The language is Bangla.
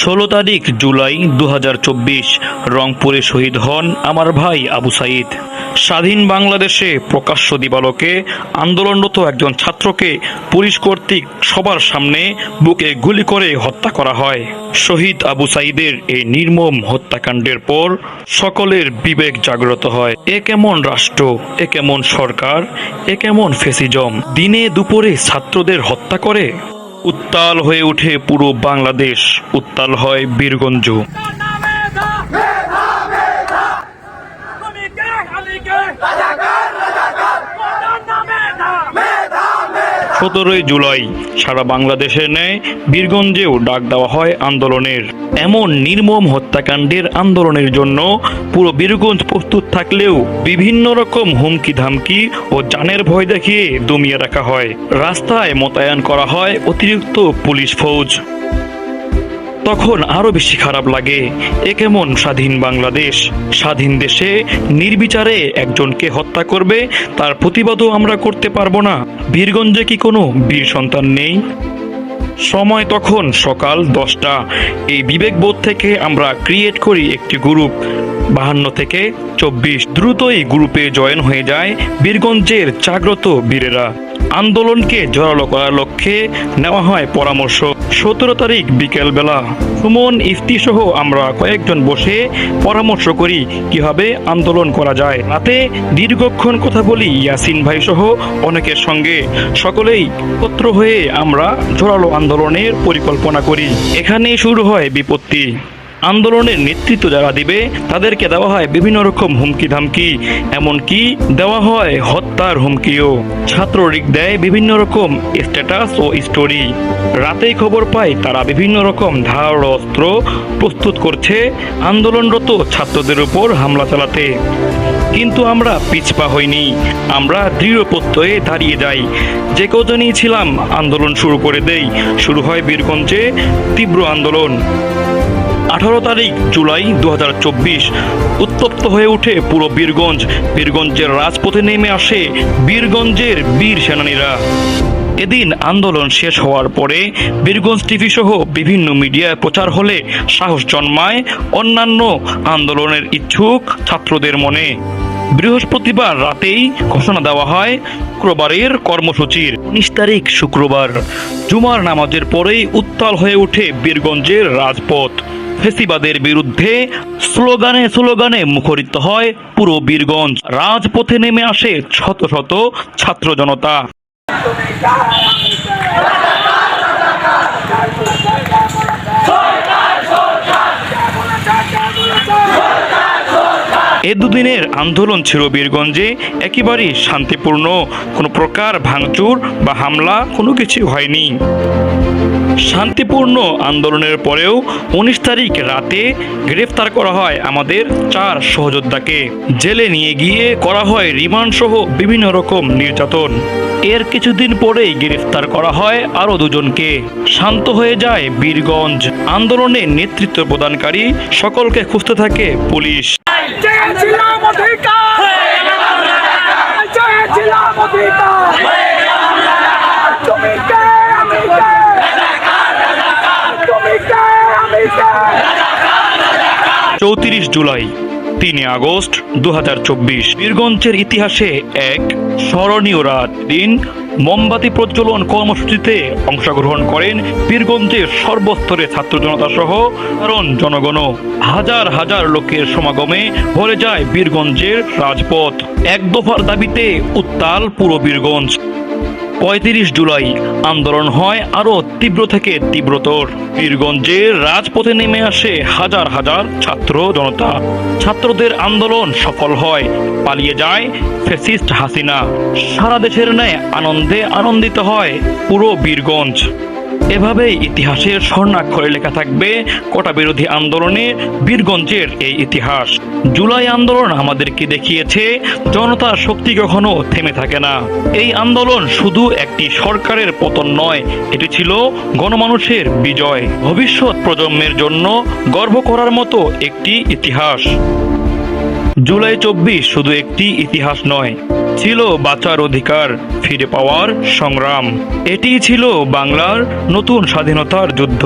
ষোলো তারিখ জুলাই দু হাজার চব্বিশ, রংপুরে শহীদ হন আমার ভাই আবু সাইদ। স্বাধীন বাংলাদেশে প্রকাশ্য দিবালোকে আন্দোলনরত একজন ছাত্রকে পুলিশ কর্তৃক সবার সামনে বুকে গুলি করে হত্যা করা হয়। শহীদ আবু সাইদের এই নির্মম হত্যাকাণ্ডের পর সকলের বিবেক জাগ্রত হয়। এ কেমন রাষ্ট্র, এ কেমন সরকার, এ কেমন ফেসিজম, দিনে দুপুরে ছাত্রদের হত্যা করে? উত্তাল হয়ে ওঠে পুরো বাংলাদেশ। উত্তাল হয় বীরগঞ্জ। সতেরোই জুলাই। সারা বাংলাদেশে ন্যায় বীরগঞ্জেও ডাক দেওয়া হয় আন্দোলনের। এমন নির্মম হত্যাকাণ্ডের আন্দোলনের জন্য পুরো বীরগঞ্জ প্রস্তুত থাকলেও বিভিন্ন রকম হুমকি ধামকি ও জানের ভয় দেখিয়ে দমিয়ে রাখা হয়। রাস্তায় মোতায়েন করা হয় অতিরিক্ত পুলিশ ফৌজ। তখন আরও বেশি খারাপ লাগে। এ কেমন স্বাধীন বাংলাদেশ? স্বাধীন দেশে নির্বিচারে একজনকে হত্যা করবে, তার প্রতিবাদও আমরা করতে পারব না। বীরগঞ্জে কি কোনো বীর সন্তান নেই? সময় তখন সকাল দশটা। এই বিবেকবোধ থেকে আমরা ক্রিয়েট করি একটি গ্রুপ বাহান্ন থেকে চব্বিশ দ্রুতই গ্রুপে জয়েন হয়ে যায় বীরগঞ্জের জাগ্রত বীরেরা। আন্দোলনকে জোরালো করার লক্ষ্যে নেওয়া হয় পরামর্শ। সতেরো তারিখ বিকেলবেলা সুমন, ইফতি সহ আমরা কয়েকজন বসে পরামর্শ করি, কীভাবে আন্দোলন করা যায়। রাতে দীর্ঘক্ষণ কথা বলি ইয়াসিন ভাই সহ অনেকের সঙ্গে। সকলেই একত্র হয়ে আমরা জোরালো আন্দোলনের পরিকল্পনা করি। এখানেই শুরু হয় বিপত্তি। আন্দোলনের নেতৃত্ব যারা দিবে, তাদেরকে দেওয়া হয় বিভিন্ন রকম হুমকি ধামকি এমনকি দেওয়া হয় হত্যার হুমকিও। ছাত্রলীগ দেয় বিভিন্ন রকম স্ট্যাটাস ও স্টোরি রাতেই খবর পাই তারা বিভিন্ন রকম ধারালো অস্ত্র প্রস্তুত করছে আন্দোলনরত ছাত্রদের উপর হামলা চালাতে। কিন্তু আমরা পিছপা হইনি। আমরা দৃঢ় প্রত্যয়ে দাঁড়িয়ে যাই। যে কজনই ছিলাম, আন্দোলন শুরু করে দেই। শুরু হয় বীরগঞ্জে তীব্র আন্দোলন। আঠারো তারিখ, জুলাই দু হাজার চব্বিশ, উত্তপ্ত হয়ে ওঠে পুরো বীরগঞ্জ। বীরগঞ্জের রাজপথে নেমে আসে বীরগঞ্জের বীর সেনানীরা। এদিন আন্দোলন শেষ হওয়ার পরে বীরগঞ্জ টিভি সহ বিভিন্ন মিডিয়ায় প্রচার হলে সাহস জন্মায় অন্যান্য আন্দোলনের ইচ্ছুক ছাত্রদের মনে। বৃহস্পতিবার রাতেই ঘোষণা দেওয়া হয় শুক্রবারের কর্মসূচির। উনিশ তারিখ, শুক্রবার। জুমার নামাজের পরেই উত্তাল হয়ে ওঠে বীরগঞ্জের রাজপথ। ফেসিবাদের বিরুদ্ধে স্লোগানে স্লোগানে মুখরিত হয় পুরো বীরগঞ্জ। রাজপথে নেমে আসে শত শত ছাত্র জনতা। এ দুদিনের আন্দোলন ছিল বীরগঞ্জে একেবারেই শান্তিপূর্ণ। কোনো প্রকার ভাঙচুর বা হামলা কোনো কিছু হয়নি। শান্তিপূর্ণ আন্দোলনের পরেও উনিশ তারিখ রাতে গ্রেফতার করা হয় আমাদের চার সহযোদ্ধাকে। জেলে নিয়ে গিয়ে করা হয় রিমান্ড সহ বিভিন্ন রকম নির্যাতন। এর কিছুদিন পরেই গ্রেফতার করা হয় আরও দুজনকে। শান্ত হয়ে যায় বীরগঞ্জ। আন্দোলনে নেতৃত্ব প্রদানকারী সকলকে খুঁজতে থাকে পুলিশ। চেয়েছিলাম অধিকার। চেয়েছিলাম অধিকার। তুমি কে আমি কে? তুমি কে আমি চৌত্রিশ জুলাই। তিন আগস্ট দু হাজার চব্বিশ। বীরগঞ্জের ইতিহাসে এক স্মরণীয় রাত। দিন মোমবাতি প্রজ্বলন কর্মসূচিতে অংশগ্রহণ করেন বীরগঞ্জের সর্বস্তরে ছাত্র জনতা সহ সাধারণ জনগণ হাজার হাজার লোকের সমাগমে ভরে যায় বীরগঞ্জের রাজপথ। এক দফার দাবিতে উত্তাল পুরো বীরগঞ্জ। পঁয়ত্রিশ জুলাই আন্দোলন হয় আরও তীব্র থেকে তীব্রতর বীরগঞ্জের রাজপথে নেমে আসে হাজার হাজার ছাত্র জনতা। ছাত্রদের আন্দোলন সফল হয়, পালিয়ে যায় ফেসিস্ট হাসিনা। সারা দেশের ন্যায় আনন্দে আনন্দিত হয় পুরো বীরগঞ্জ। এভাবেই ইতিহাসের স্বর্ণাক্ষরে লেখা থাকবে কোটা বিরোধী আন্দোলনে বীরগঞ্জের এই ইতিহাস। জুলাই আন্দোলন আমাদেরকে দেখিয়েছে? জনতার শক্তি কখনো থেমে থাকে না। এই আন্দোলন শুধু একটি সরকারের পতন নয়, এটি ছিল গণমানুষের বিজয়। ভবিষ্যৎ প্রজন্মের জন্য গর্ব করার মতো একটি ইতিহাস। জুলাই চব্বিশ শুধু একটি ইতিহাস নয়, ছিল বাঁচার অধিকার, ফিরে পাওয়ার সংগ্রাম। এটি ছিল বাংলার নতুন স্বাধীনতার যুদ্ধ।